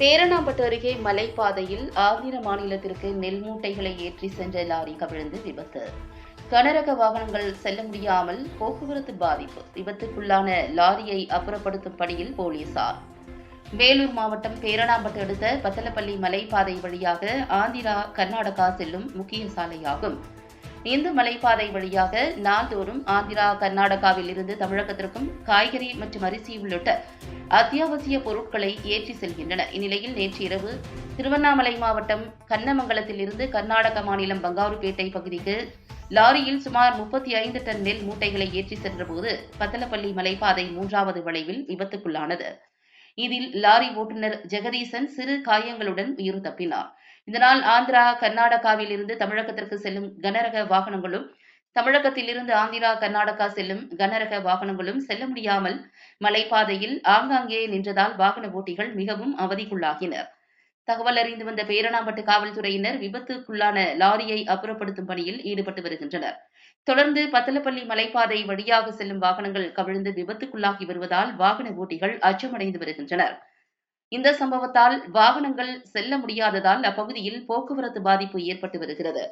பேரணாம்பட்டு அருகே மலைப்பாதையில் ஆந்திர மாநிலத்திற்கு நெல் மூட்டைகளை ஏற்றி சென்ற லாரி கவிழ்ந்து விபத்து. கனரக வாகனங்கள் செல்ல முடியாமல் போக்குவரத்து பாதிப்பு. விபத்துக்குள்ளான லாரியை அப்புறப்படுத்தும் பணியில் போலீசார். வேலூர் மாவட்டம் பேரணாம்பட்டு அடுத்த பத்தலப்பள்ளி மலைப்பாதை வழியாக ஆந்திரா கர்நாடகா செல்லும் முக்கிய சாலையாகும். இந்த மலைப்பாதை வழியாக நாள்தோறும் ஆந்திரா கர்நாடகாவில் இருந்து தமிழகத்திற்கும் காய்கறி மற்றும் அரிசி உள்ளிட்ட அத்தியாவசிய பொருட்களை ஏற்றி செல்கின்றன. இந்நிலையில் நேற்று இரவு திருவண்ணாமலை மாவட்டம் கன்னமங்கலத்தில் இருந்து கர்நாடக மாநிலம் பங்காருப்பேட்டை பகுதிக்கு லாரியில் சுமார் முப்பத்தி ஐந்து டன் நெல் மூட்டைகளை ஏற்றி சென்றபோது பத்தலப்பள்ளி மலைப்பாதை மூன்றாவது வளைவில் விபத்துக்குள்ளானது. இதில் லாரி ஓட்டுநர் ஜெகதீசன் சிறு காயங்களுடன் உயிர் தப்பினார். இதனால் ஆந்திரா கர்நாடகாவில் இருந்து தமிழகத்திற்கு செல்லும் கனரக வாகனங்களும் தமிழகத்திலிருந்து ஆந்திரா கர்நாடகா செல்லும் கனரக வாகனங்களும் செல்ல முடியாமல் மலைப்பாதையில் ஆங்காங்கே நின்றதால் வாகன ஓட்டிகள் மிகவும் அவதிக்குள்ளாகினர். தகவல் அறிந்து வந்த பேரணாம்பட்டு காவல்துறையினர் விபத்துக்குள்ளான லாரியை அப்புறப்படுத்தும் பணியில் ஈடுபட்டு வருகின்றனர். தொடர்ந்து பத்தலப்பள்ளி மலைப்பாதை வழியாக செல்லும் வாகனங்கள் கவிழ்ந்து விபத்துக்குள்ளாகி வருவதால் வாகன ஓட்டிகள் அச்சமடைந்து வருகின்றனர். இந்த சம்பவத்தால் வாகனங்கள் செல்ல முடியாததால் அப்பகுதியில் போக்குவரத்து பாதிப்பு ஏற்பட்டு வருகிறது.